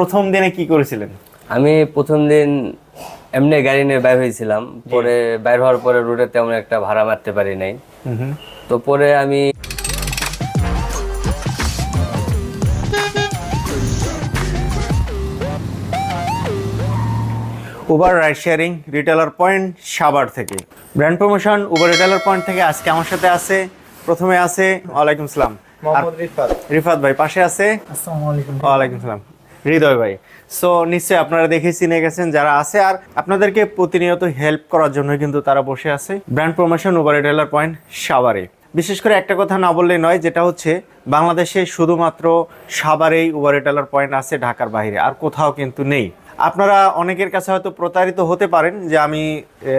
প্রথম দিনে কি করেছিলেন? আমি প্রথম দিন এমনি গাড়ি নিয়ে বাইর হয়েছিলাম। পরে বাইর হওয়ার পরে রোডে তেমন একটা ভাড়া মারতে পারি নাই। তো পরে আমি Uber ride sharing retailer point Savar থেকে। Brand promotion Uber retailer point থেকে আজকে আমার সাথে আছে প্রথমে আছে ওয়ালাইকুম সালাম। মোহাম্মদ রিফাত। রিফাত ভাই পাশে আছে? আসসালামু আলাইকুম। ওয়ালাইকুম সালাম। হৃদয় ভাই। সো নিশ্চয়ই আপনারা দেখে চিনে গেছেন যারা আছে আর আপনাদেরকে প্রতিনিয়ত হেল্প করার জন্য কিন্তু তারা বসে আছে। Brand promotion Uber dealer point সাভারে বিশেষ করে একটা কথা না বললে নয়, যেটা হচ্ছে বাংলাদেশে শুধুমাত্র সাভারেই উবার রিটেলার পয়েন্ট আছে, ঢাকার বাইরে। আর কোথাও কিন্তু নেই। আপনারা অনেকের কাছে হয়তো প্রতারিত হতে পারেন যে আমি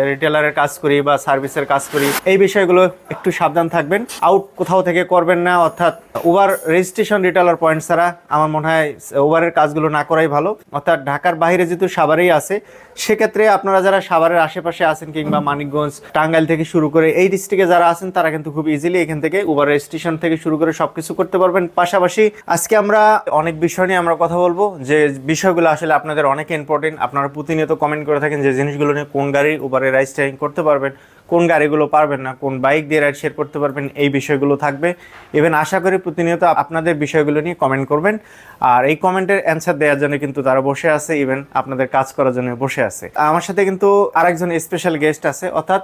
রিটেলারের কাজ করি বা সার্ভিসের কাজ করি। এই বিষয়গুলো একটু সাবধান থাকবেন। আউট কোথাও থেকে করবেন না, অর্থাৎ উবার রেজিস্ট্রেশন রিটেলার পয়েন্ট ছাড়া আমার মনে হয় উবারের কাজগুলো না করাই ভালো। অর্থাৎ ঢাকার বাইরে যেহেতু সাভারেই আছে সেক্ষেত্রে আপনারা যারা সাভারের আশেপাশে আছেন কিংবা মানিকগঞ্জ, টাঙ্গাইল থেকে শুরু করে এই ডিস্ট্রিক্টে যারা আছেন, তারা কিন্তু খুব ইজিলি এখান থেকে উবার স্টেশন থেকে শুরু করে সবকিছু করতে পারবেন। পাশাপাশি আজকে আমরা অনেক বিষয় নিয়ে আমরা কথা বলব। যে বিষয়গুলো আসলে আপনাদের অনেক ইম্পর্টেন্ট আপনারা প্রতিনিয়ত কমেন্ট করে থাকেন যে জিনিসগুলো নিয়ে কোন গাড়ি উবারে রাইস ট্রাইং করতে পারবেন। কোন গাড়িগুলো পারবেন না, কোন বাইক দিয়ে রাইড শেয়ার করতে পারবেন, এই বিষয়গুলো থাকবে। ইভেন আশা করি প্রতিনিয়ত আপনাদের বিষয়গুলো নিয়ে কমেন্ট করবেন। আর এই কমেন্টের অ্যান্সার দেওয়ার জন্য কিন্তু তারা বসে আছে ইভেন আপনাদের কাজ করার জন্য বসে আছে। আমার সাথে কিন্তু আরেকজন স্পেশাল গেস্ট আছে, অর্থাৎ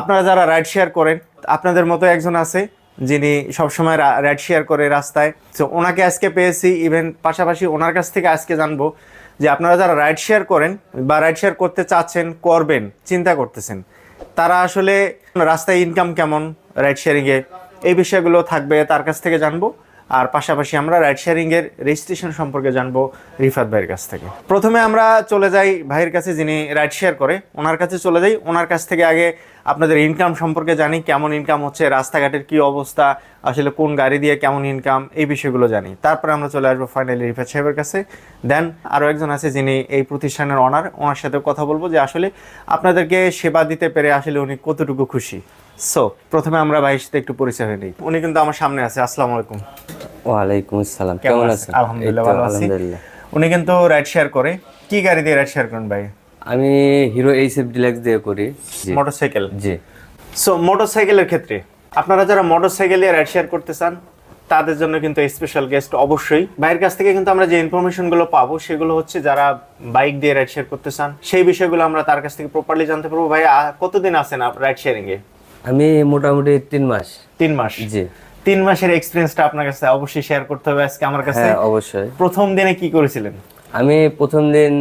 আপনারা যারা রাইড শেয়ার করেন, আপনাদের মতো একজন আছে, যিনি সবসময় রাইড শেয়ার করে রাস্তায়। তো ওনাকে আজকে পেয়েছি ইভেন পাশাপাশি ওনার কাছ থেকে আজকে জানব যে আপনারা যারা রাইড শেয়ার করেন বা রাইড শেয়ার করতে চাচ্ছেন, করবেন, চিন্তা করতেছেন তারা আসলে রাস্তায় ইনকাম কেমন রাইড শেয়ারিংয়ে এই বিষয়গুলো থাকবে তার কাছ থেকে জানব। আর পাশাপাশি আমরা রাইড শেয়ারিংয়ের রেজিস্ট্রেশন সম্পর্কে জানব রিফাত ভাইয়ের কাছ থেকে। প্রথমে আমরা চলে যাই ভাইয়ের কাছে যিনি রাইড শেয়ার করে। ওনার কাছে চলে যাই। ওনার কাছ থেকে আগে আপনাদের ইনকাম সম্পর্কে জানি, কেমন ইনকাম হচ্ছে, রাস্তাঘাটের কি অবস্থা, আসলে কোন গাড়ি দিয়ে কেমন ইনকাম এই বিষয়গুলো জানি। তারপরে আমরা চলে আসব ফাইনালি রিফাত সাহেবের কাছে। দেন আরও একজন আছে যিনি এই প্রতিষ্ঠানের অনার ওনার সাথে কথা বলব যে আসলে আপনাদেরকে সেবা দিতে পেরে আসলে উনি কতটুকু খুশি। সো প্রথমে আমরা ভাইয়ের সাথে একটু পরিচয় হয়ে নিই। উনি কিন্তু আমার সামনে আছে আসসালামু আলাইকুম। ওয়ালাইকুম আসসালাম কেমন আছেন? আলহামদুলিল্লাহ ভালো আছি। আলহামদুলিল্লাহ। উনি কিন্তু রাইড শেয়ার করে। কি গাড়ি দিয়ে রাইড শেয়ার করেন ভাই? আমি হিরো এইচএফ ডিলাক্স দিয়ে করি। মোটরসাইকেল জি। সো মোটরসাইকেলের ক্ষেত্রে আপনারা যারা মোটরসাইকেল দিয়ে রাইড শেয়ার করতে চান তাদের জন্য কিন্তু স্পেশাল গেস্ট অবশ্যই। ভাইয়ের কাছ থেকে কিন্তু আমরা যে ইনফরমেশনগুলো পাবো সেগুলো হচ্ছে যারা বাইক দিয়ে রাইড শেয়ার করতে চান সেই বিষয়গুলো আমরা তার কাছ থেকে প্রপারলি জানতে পারব। ভাই কতদিন আছেন রাইড শেয়ারিং এ আমি মোটামুটি তিন মাস। তিন মাস। জি। তিন মাসের এক্সপিরিয়েন্সটা আপনার কাছে অবশ্যই শেয়ার করতে হবে আজকে আমার কাছে। হ্যাঁ অবশ্যই। প্রথম দিনে কি করেছিলেন? আমি প্রথম দিন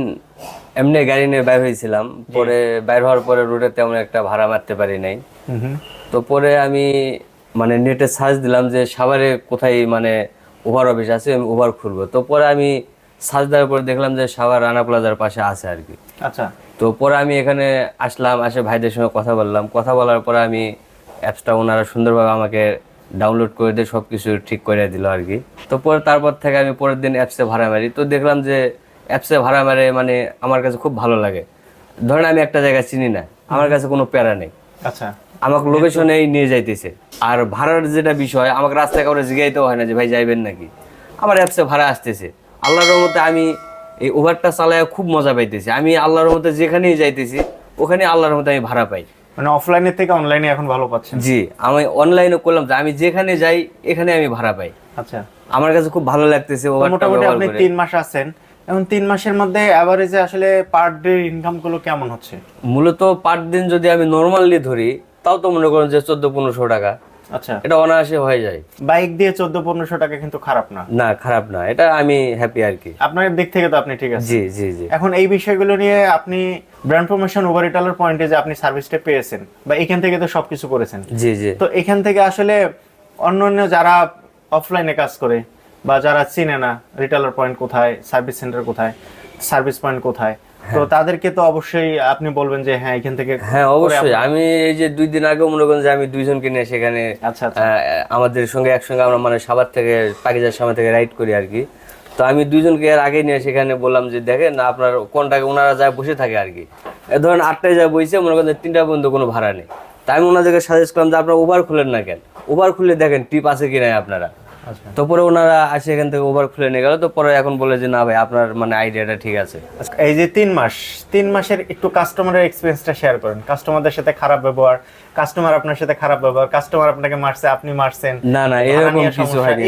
এমনি গাড়ি নিয়ে বাইর হয়েছিলাম। পরে বাইর হওয়ার পরে রোডে তেমন একটা ভাড়া মারতে পারি নাই। তো পরে আমি মানে নেটে সার্চ দিলাম যে সাভারে কোথায় মানে ওভার অফিস আছে আমি ওভার খুলবো। তো পরে আমি সার্চ দেওয়ার পরে দেখলাম যে সাভার রানা প্লাজার পাশে আছে আর কি। আচ্ছা। তো পরে আমি এখানে আসলাম আসে ভাইদের সঙ্গে কথা বললাম। কথা বলার পরে আমি অ্যাপসটা ওনারা সুন্দরভাবে আমাকে ডাউনলোড করে দিয়ে সব কিছু ঠিক করে দিল আর কি। তো পরে তারপর থেকে আমি পরের দিন অ্যাপসে ভাড়া মারি। তো দেখলাম যে অ্যাপসে ভাড়া মারে মানে আমার কাছে খুব ভালো লাগে। ধরেন আমি একটা জায়গা চিনি না আমার কাছে কোনো প্যারা নেই। আচ্ছা। আমাকে লোকেশনেই নিয়ে যাইতেছে। আর ভাড়ার যেটা বিষয় আমাকে রাস্তায় কাউরে জিগাইতেও হয় না যে ভাই যাইবেন নাকি? আমার অ্যাপসে ভাড়া আসতেছে। আল্লাহর রহমতে আমি এই ওভারটা চালায় খুব মজা পাইতেছি। আমি আল্লাহর রহমতে যেখানেই যাইতেছি ওখানে আল্লাহর রহমতে আমি ভাড়া পাই। মানে অফলাইনের থেকে অনলাইনে এখন ভালো পাচ্ছেন। জি আমি অনলাইনে করলাম যে আমি যেখানে যাই এখানে আমি ভাড়া পাই। আচ্ছা। আমার কাছে খুব ভালো লাগতেছে মোটামুটি আপনি। তিন মাস আছেন। এখন তিন মাসের মধ্যে অ্যাভারেজে আসলে পার ডে ইনকামগুলো কেমন হচ্ছে? মূলত পার দিন যদি আমি নর্মালি ধরি তাও তো মনে করেন যে চোদ্দ পনেরোশো টাকা। আচ্ছা। এটা অনায়াসে হয়ে যায়। বাইক দিয়ে চোদ্দ পনেরোশো টাকা কিন্তু খারাপ না। না খারাপ না। এটা আমি হ্যাপি আর কি। আপনার দিক থেকে তো আপনি ঠিক আছে জি জি জি। এখন এই বিষয়গুলো নিয়ে আপনি ব্র্যান্ড প্রমোশন ওভার রিটেলার পয়েন্টে যে আপনি সার্ভিসটা পেয়েছেন বা এখান থেকে তো সবকিছু করেছেন। জি জি। তো এখান থেকে আসলে অন্যান্য যারা অফলাইনে কাজ করে বা যারা চিনে না রিটেলার পয়েন্ট কোথায় সার্ভিস সেন্টার কোথায় সার্ভিস পয়েন্ট কোথায় তো তাদেরকে তো অবশ্যই আপনি বলবেন যে হ্যাঁ এখান থেকে হ্যাঁ অবশ্যই। আমি এই যে দুই দিন আগে মনে করেন যে আমি দুইজনকে নিয়ে সেখানে আচ্ছা আচ্ছা। আমাদের সঙ্গে একসঙ্গে আমরা মানে সাবার থেকে পাকিজার সামনে থেকে রাইড করি আর কি। তো আমি দুইজনকে এর আগে নিয়ে সেখানে বললাম যে দেখেন না আপনার কোনটাকে ওনারা যায় বসে থাকে আর কি। এ ধরেন আটটায় যায় বসে মনে করেন তিনটা পর্যন্ত কোনো ভাড়া নেই। তাই আমি ওনাদেরকে সাজেস্ট করলাম যে আপনারা উবার খুলেন না কেন? ওভার খুলে দেখেন টিপ আছে কি নাই আপনারা। তো পরে ওনারা আসে এখান থেকে ওভার খুলে নিয়ে গেল তো পরে এখন বলে যে না ভাই আপনার মানে আইডিয়াটা ঠিক আছে। এই যে তিন মাস তিন মাসের একটু কাস্টমারের এক্সপিরিয়েন্সটা শেয়ার করেন। কাস্টমারদের সাথে খারাপ ব্যবহার কাস্টমার আপনার সাথে খারাপ ব্যবহার কাস্টমার আপনাকে মারছে আপনি মারছেন। না না এরকম কিছু হয়নি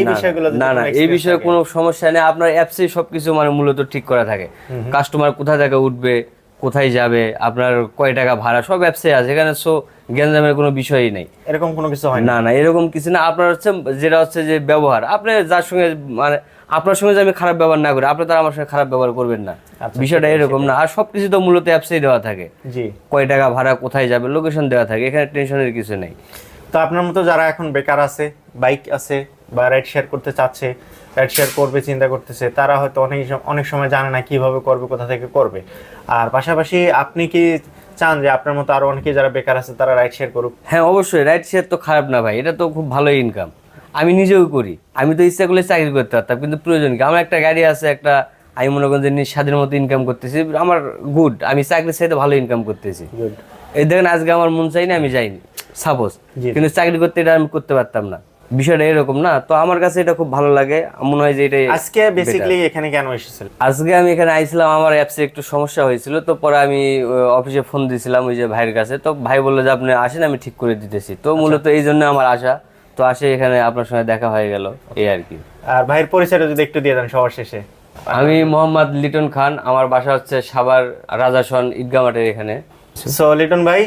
না না। এই বিষয়ে কোনো সমস্যা নেই। আপনার অ্যাপসে সবকিছু মানে মূলত ঠিক করা থাকে। কাস্টমার কোথা থেকে উঠবে কোথায় যাবে আপনার কয় টাকা ভাড়া সব অ্যাপসে আছে এখানে সো গ্যাঞ্জামের কোনো বিষয়ই নেই। এরকম কোনো কিছু হয় না? না এরকম কিছু না আপনার হচ্ছে যেটা হচ্ছে যে ব্যবহার আপনি যার সঙ্গে মানে আপনার সঙ্গে যে আমি খারাপ ব্যবহার না করি আপনি তার আমার সঙ্গে খারাপ ব্যবহার করবেন না। আচ্ছা, বিষয়টা এরকম না আর সবকিছু তো মূলত অ্যাপসেই দেওয়া থাকে। জি। কয় টাকা ভাড়া কোথায় যাবে লোকেশন দেওয়া থাকে এখানে টেনশনের কিছু নেই। তো আপনার মতো যারা এখন বেকার আছে বাইক আছে বা রাইড শেয়ার করতে চাচ্ছে রাইড শেয়ার করবে চিন্তা করতেছে। তারা হয়তো অনেক অনেক সময় জানে না কীভাবে করবে কোথা থেকে করবে। আর পাশাপাশি আপনি কি চান যে আপনার মতো আরও অনেকে যারা বেকার আছে তারা রাইড শেয়ার করুক? হ্যাঁ অবশ্যই। রাইট শেয়ার তো খারাপ না ভাই এটা তো খুব ভালো ইনকাম আমি নিজেও করি। আমি তো ইচ্ছা করলে চাকরি করতে পারতাম কিন্তু প্রয়োজন কি? আমার একটা গাড়ি আছে একটা আমি মনে করেন যে স্বাধীন মতো ইনকাম করতেছি আমার গুড আমি চাকরির সাথে ভালো ইনকাম করতেছি। এই দেখেন আজকে আমার মন চাই না আমি যাইনি। সাপোজ। কিন্তু চাকরি করতে এটা আমি করতে পারতাম না। বিষয়টা এরকম না। তো আমার কাছে এটা খুব ভালো লাগে। মনে হয় যে এটাই আজকে বেসিক্যালি এখানে কেন এসেছিল? আজকে আমি এখানে আইছিলাম আমার অ্যাপসে একটু সমস্যা হয়েছিল। তো পরে আমি অফিসে ফোন দিয়েছিলাম ওই যে ভাইয়ের কাছে। তো ভাই বলল যে আপনি আসেন আমি ঠিক করে দিতেছি। তো মূলত এই জন্য আমার আশা। তো আসে এখানে আপনার সঙ্গে দেখা হয়ে গেল এই আর কি। আর ভাইয়ের পরিচয়টা যদি একটু দিয়ে দেন সবার শেষে। আমি মোহাম্মদ লিটন খান আমার বাসা হচ্ছে সাভার রাজাসন ঈদগা মাঠের এখানে। সো লিটন ভাই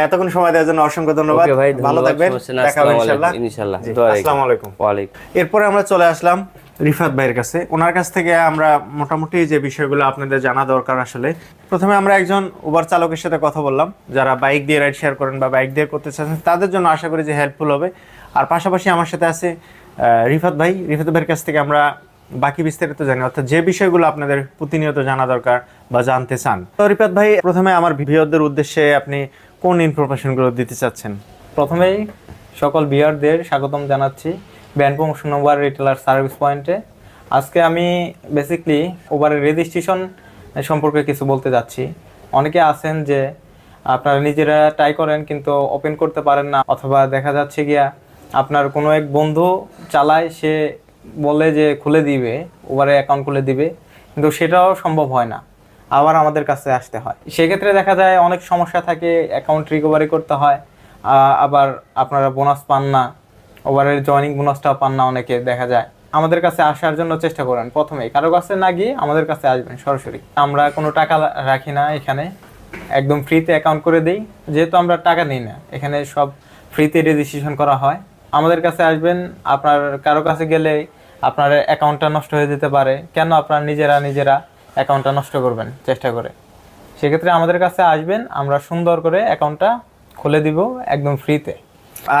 এতক্ষণ সময় দেওয়ার জন্য অসংখ্য ধন্যবাদ। ভালো থাকবেন। দেখা হবে ইনশাআল্লাহ ইনশাআল্লাহ। আসসালামু আলাইকুম। ওয়ালাইকুম। এরপরে আমরা চলে আসলাম রিফাত ভাইয়ের কাছে। ওনার কাছ থেকে আমরা মোটামুটি যে বিষয়গুলো আপনাদের জানা দরকার আসলে প্রথমে আমরা একজন উবার চালকের সাথে কথা বললাম যারা বাইক দিয়ে রাইড শেয়ার করেন বা বাইক দিয়ে করতে চাচ্ছেন তাদের জন্য আশা করি যে হেল্পফুল হবে। আর পাশাপাশি আমার সাথে আছে রিফাত ভাই। রিফাত ভাইয়ের কাছ থেকে আমরা বাকি বিস্তারিত জানি। অর্থাৎ যে বিষয়গুলো আপনাদের প্রতিনিয়ত জানা দরকার বা জানতে চান। তো রিফাত ভাই প্রথমে আমার ভিডিওদের উদ্দেশ্যে আপনি কোন ইনফরমেশনগুলো দিতে চাচ্ছেন? প্রথমেই সকল বিয়ারদের স্বাগতম জানাচ্ছি brand promotion Uber retailer service পয়েন্টে আজকে আমি বেসিকলি ওভারের রেজিস্ট্রেশন সম্পর্কে কিছু বলতে যাচ্ছি। অনেকে আছেন যে আপনারা নিজেরা ট্রাই করেন কিন্তু ওপেন করতে পারেন না, অথবা দেখা যাচ্ছে গিয়া আপনার কোনো এক বন্ধু চালায়, সে বলে যে খুলে দিবে ওভারে অ্যাকাউন্ট খুলে দিবে, কিন্তু সেটাও সম্ভব হয় না। আবার আমাদের কাছে আসতে হয়। সেক্ষেত্রে দেখা যায় অনেক সমস্যা থাকে অ্যাকাউন্ট রিকভারি করতে হয় আবার আপনারা বোনাস পান না ওভারের জয়নিং বোনাসটাও পান না অনেকে, দেখা যায়। আমাদের কাছে আসার জন্য চেষ্টা করেন, প্রথমেই। কারও কাছে না গিয়ে আমাদের কাছে আসবেন সরাসরি। আমরা কোনো টাকা রাখি না এখানে, একদম ফ্রিতে অ্যাকাউন্ট করে দেই, যেহেতু আমরা টাকা নিই না, এখানে সব ফ্রিতে রেজিস্ট্রেশন করা হয়। আমাদের কাছে আসবেন, আপনার কারও কাছে গেলে আপনার অ্যাকাউন্টটা নষ্ট হয়ে যেতে পারে। কেন আপনার নিজেরা নিজেরা অ্যাকাউন্টটা নষ্ট করবেন, চেষ্টা করে। সেক্ষেত্রে আমাদের কাছে আসবেন, আমরা সুন্দর করে অ্যাকাউন্টটা খুলে দিব একদম ফ্রিতে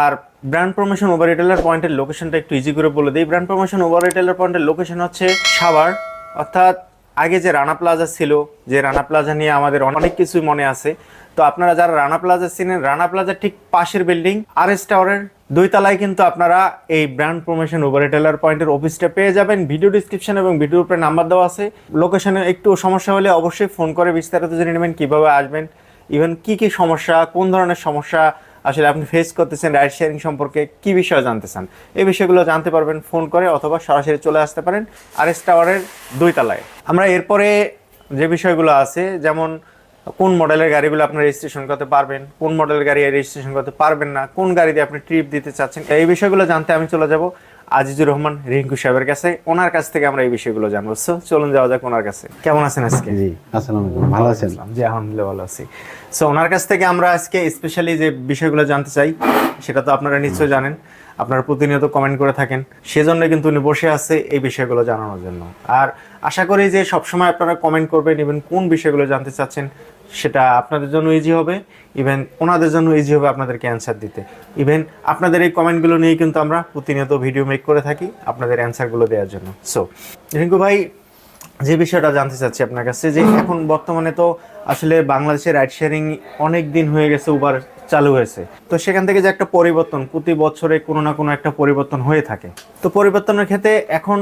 আর ব্র্যান্ড প্রমোশন ওভার রিটেলার পয়েন্টের লোকেশনটা একটু ইজি করে বলে দিই। ব্র্যান্ড প্রমোশন ওভার রিটেলার পয়েন্টের লোকেশন হচ্ছে সাভার। অর্থাৎ আগে যে রানা প্লাজা ছিল, যে রানা প্লাজা নিয়ে আমাদের অনেক কিছুই মনে আছে তো আপনারা যারা রানা প্লাজা চিনেন, রানা প্লাজার ঠিক পাশের বিল্ডিং আর এস টাওয়ারের দুই তলায় কিন্তু আপনারা এই ব্র্যান্ড প্রমোশন ওভার রিটেলার পয়েন্টের অফিসটা পেয়ে যাবেন। ভিডিও ডিসক্রিপশন এবং ভিডিওর উপরে নাম্বার দেওয়া আছে। লোকেশনে একটু সমস্যা হলে অবশ্যই ফোন করে বিস্তারিত জেনে নেবেন, কীভাবে আসবেন ইভেন কি কি সমস্যা, কোন ধরনের সমস্যা আসলে আপনি ফেস করতেছেন রাইড শেয়ারিং সম্পর্কে কি বিষয়ে জানতে চান, এই বিষয়গুলো জানতে পারবেন ফোন করে অথবা সরাসরি চলে আসতে পারেন আর এস টাওয়ারের দুই তলায় আমরা এরপরে যে বিষয়গুলো আছে, যেমন কোন মডেলের গাড়িগুলো আপনি রেজিস্ট্রেশন করতে পারবেন, কোন মডেলের গাড়ি রেজিস্ট্রেশন করতে পারবেন না, কোন গাড়ি দিয়ে আপনি ট্রিপ দিতে চাচ্ছেন, এই বিষয়গুলো জানতে আমি চলে যাব। আজিজুর রহমান রিঙ্কু সাহেবের কাছে। ওনার কাছ থেকে আমরা এই বিষয়গুলো জানব। So, চলুন যাওয়া যাক ওনার কাছে। কেমন আছেন আজকে? জি আসসালামু আলাইকুম। ভালো আছেন? জি আলহামদুলিল্লাহ ভালো আছি। সো ওনার কাছ থেকে আমরা আজকে স্পেশালি যে বিষয়গুলো জানতে চাই সেটা তো আপনারা নিশ্চয়ই জানেন। আপনারা প্রতিনিয়ত কমেন্ট করে থাকেন। সেজন্য কিন্তু উনি বসে আছে এই বিষয়গুলো জানানোর জন্য। আর আশা করি যে সবসময় আপনারা কমেন্ট করবেন ইভেন কোন বিষয়গুলো জানতে চাচ্ছেন সেটা আপনাদের জন্য ইজি হবে। ইভেন ওনাদের জন্য ইজি হবে আপনাদেরকে অ্যান্সার দিতে। ইভেন আপনাদের এই কমেন্টগুলো নিয়ে কিন্তু আমরা প্রতিনিয়ত ভিডিও মেক করে থাকি আপনাদের অ্যান্সারগুলো দেওয়ার জন্য। সো রিঙ্কু ভাই, যে বিষয়টা জানতে চাচ্ছি আপনার কাছে, যে এখন বর্তমানে তো আসলে বাংলাদেশে রাইড শেয়ারিং অনেক দিন হয়ে গেছে উবার চালু হয়েছে। তো সেখান থেকে যে একটা পরিবর্তন, প্রতি বছরে কোনো না কোনো একটা পরিবর্তন হয়ে থাকে। তো পরিবর্তনের ক্ষেত্রে এখন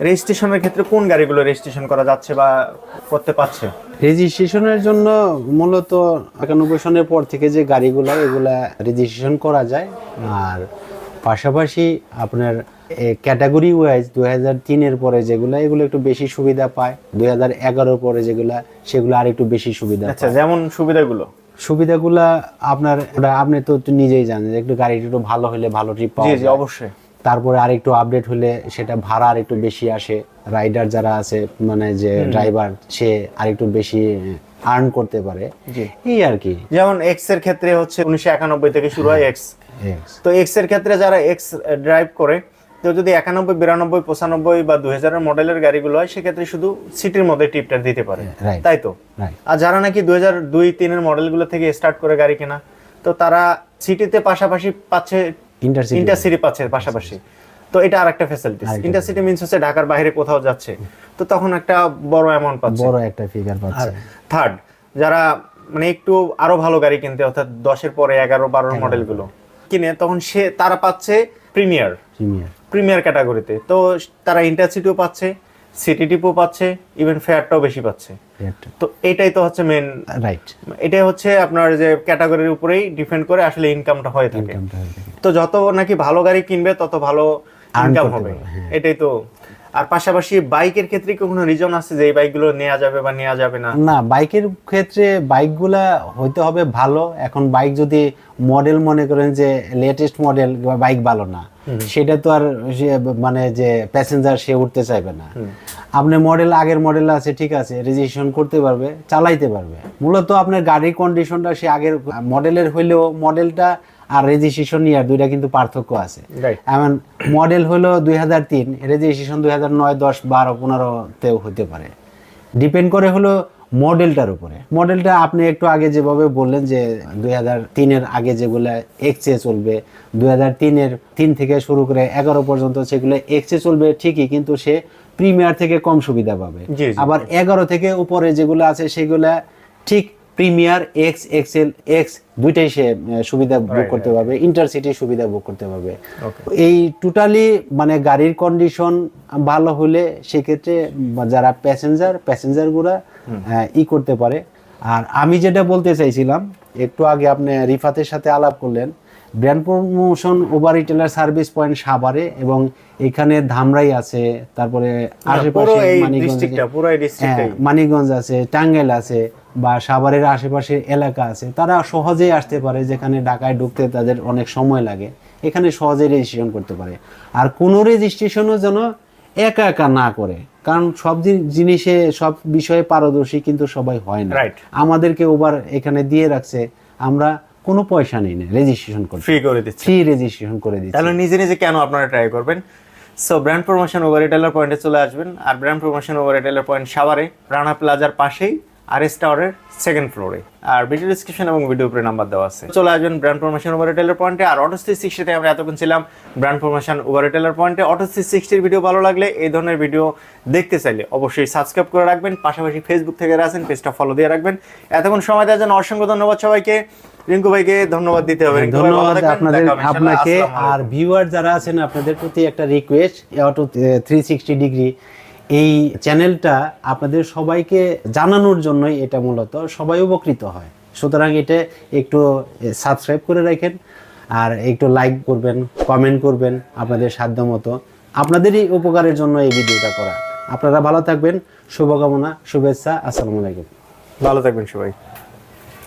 রেজিস্ট্রেশনের ক্ষেত্রে কোন গাড়িগুলো রেজিস্ট্রেশন করা যাচ্ছে বা করতে পারছে? রেজিস্ট্রেশনের জন্য মূলত একানব্বই সনের পর থেকে যে গাড়িগুলো এগুলা রেজিস্ট্রেশন করা যায়। আর পাশাপাশি আপনার ক্যাটাগরি ওয়াইজ দুই হাজার তিনের পরে যেগুলো এগুলো একটু বেশি সুবিধা পায়। দুই হাজার এগারোর পরে যেগুলা সেগুলো আর একটু বেশি সুবিধা আচ্ছা যেমন সুবিধাগুলো? সুবিধাগুলা আপনার আপনি তো নিজেই জানেন যে একটু গাড়িটা একটু ভালো হলে ভালো ট্রিপ পাওয়া যায়। অবশ্যই। তারপরে আর একটু আপডেট হলে সেটা ভাড়া আর একটু বেশি আসে। রাইডার যারা আছে মানে যে ড্রাইভার সে আর একটু বেশি আর্ন করতে পারে। এই আর কি। যেমন এক্সের ক্ষেত্রে হচ্ছে উনিশশো একানব্বই থেকে শুরু হয় এক্স তো এক্সের ক্ষেত্রে যারা এক্স ড্রাইভ করে তো যদি একানব্বই বিরানব্বই পঁচানব্বই বা দুই হাজারের মডেলের গাড়িগুলো হয় সেক্ষেত্রে শুধু সিটির মধ্যে টিপটা দিতে পারে। তাই তো? আর যারা নাকি দুই হাজার দুই তিনের মডেলগুলো থেকে স্টার্ট করে গাড়ি কেনা তো তারা সিটিতে পাশাপাশি পাচ্ছে। ইন্টারসিটি পাচ্ছে পাশাপাশি। তো এটা আর একটা ফ্যাসিলিটিস ইন্টারসিটি মিনস হচ্ছে ঢাকার বাইরে কোথাও যাচ্ছে। তো তখন একটা বড় অ্যামাউন্ট পাচ্ছে। বড় একটা ফিগার পাচ্ছে। থার্ড যারা মানে একটু আরও ভালো গাড়ি কিনতে অর্থাৎ দশের পরে এগারো বারোর মডেলগুলো কিনে তখন সে তারা পাচ্ছে প্রিমিয়ার প্রিমিয়ার প্রিমিয়ার ক্যাটাগরিতে তো তারা ইন্টারসিটিও পাচ্ছে। সিটি টিপও পাচ্ছে ইভেন ফেয়ারটাও বেশি পাচ্ছে। তো এটাই তো হচ্ছে মেন রাইট এটাই হচ্ছে আপনার যে ক্যাটাগরির উপরেই ডিপেন্ড করে আসলে ইনকামটা হয়ে থাকে। তো যত নাকি ভালো গাড়ি কিনবে তত ভালো ইনকাম হবে। হ্যাঁ। এটাই তো আর পাশাপাশি বাইকের ক্ষেত্রে কি কোনো রিজন আছে যে এই বাইকগুলো নেওয়া যাবে বা নেওয়া যাবে না? না বাইকের ক্ষেত্রে বাইকগুলা হইতে হবে ভালো। এখন বাইক যদি মডেল মনে করেন যে লেটেস্ট মডেল বাইক ভালো না সেটা তো আর মানে যে প্যাসেঞ্জার সে উঠতে চাইবে না। আপনি মডেল আগের মডেল আছে ঠিক আছে রেজিস্ট্রেশন করতে পারবে চালাইতে পারবে। মূলত আপনার গাড়ির কন্ডিশনটা সে আগের মডেলের হইলেও মডেলটা আর রেজিস্ট্রেশন ইয়ার দুইটা কিন্তু পার্থক্য আছে. এমন মডেল হলো দুই হাজার তিন রেজিস্ট্রেশন দুই হাজার নয় দশ বারো পনেরোতেও হতে পারে ডিপেন্ড করে হলো মডেলটার উপরে মডেলটা আপনি একটু আগে যেভাবে বললেন যে দুই হাজার তিনের আগে যেগুলো এক্সে চলবে দুই হাজার তিনের তিন থেকে শুরু করে এগারো পর্যন্ত সেগুলো এক্সে চলবে ঠিকই কিন্তু সে প্রিমিয়ার থেকে কম সুবিধা পাবে। আবার এগারো থেকে উপরে যেগুলো আছে সেগুলা ঠিক প্রিমিয়ার এক্স এক্সেল এক্স দুইটাই সে সুবিধা ভোগ করতে পারবে। ইন্টারসিটি সুবিধা ভোগ করতে পারবে। এই টোটালি মানে গাড়ির কন্ডিশন ভালো হলে সেক্ষেত্রে যারা প্যাসেঞ্জার প্যাসেঞ্জারগুলা ই করতে পারে। আর আমি যেটা বলতে চাইছিলাম একটু আগে আপনি রিফাতের সাথে আলাপ করলেন brand promotion Uber retailer service point সাভারে এবং এখানে ধামরাই আছে তারপরে আশেপাশে হ্যাঁ, মানিকগঞ্জ আছে টাঙ্গাইল আছে বা সাভারের আশেপাশের এলাকা আছে তারা সহজেই আসতে পারে যেখানে ঢাকায় ঢুকতে তাদের অনেক সময় লাগে। এখানে সহজেই রেজিস্ট্রেশন করতে পারে। আর কোনো রেজিস্ট্রেশনও যেন একা একা না করে কারণ সব জিনিসে সব বিষয়ে পারদর্শী কিন্তু সবাই হয় না। আমাদেরকে ওবার এখানে দিয়ে রাখছে আমরা কোনো পয়সা নেই না রেজিস্ট্রেশন করে ফ্রি করে দিচ্ছে। ফ্রি রেজিস্ট্রেশন করে দিচ্ছি। তাহলে নিজে নিজে কেন আপনারা ট্রাই করবেন? So brand promotion over retailer পয়েন্টে চলে আসবেন। আর brand promotion over retailer point সাভারে রানা প্লাজার পাশেই আর এস টাওয়ারের সেকেন্ড ফ্লোরে আর ভিডিও ডিসক্রিপশন এবং ভিডিও উপরে নাম্বার দেওয়া আছে। চলে আসবেন ব্র্যান্ড প্রমোশন ওভার রিটেলার পয়েন্টে আর অটো থ্রি সিক্সটিতে আমরা এতক্ষণ ছিলাম ব্র্যান্ড প্রমোশন ওভার রিটেলার পয়েন্টে অটো থ্রি সিক্সটির ভিডিও ভালো লাগলে এই ধরনের ভিডিও দেখতে চাইলে অবশ্যই সাবস্ক্রাইব করে রাখবেন। পাশাপাশি ফেসবুক থেকে আছেন পেজটা ফলো দিয়ে রাখবেন। এতক্ষণ সময় দেওয়ার জন্য অসংখ্য ধন্যবাদ সবাইকে। রিঙ্কু ভাইকে ধন্যবাদ দিতে হবে। ধন্যবাদ আপনাদের। আপনাকে। আর ভিউয়ার যারা আছেন আপনাদের প্রতি একটা request auto three sixty degree এই চ্যানেলটা আপনাদের সবাইকে জানানোর জন্যই এটা মূলত সবাই উপকৃত হয়। সুতরাং এটা একটু সাবস্ক্রাইব করে রাখেন আর একটু লাইক করবেন কমেন্ট করবেন আপনাদের সাধ্য মতো আপনাদেরই উপকারের জন্য এই ভিডিওটা করা। আপনারা ভালো থাকবেন, শুভকামনা, শুভেচ্ছা, আসসালামু আলাইকুম। ভালো থাকবেন সবাই।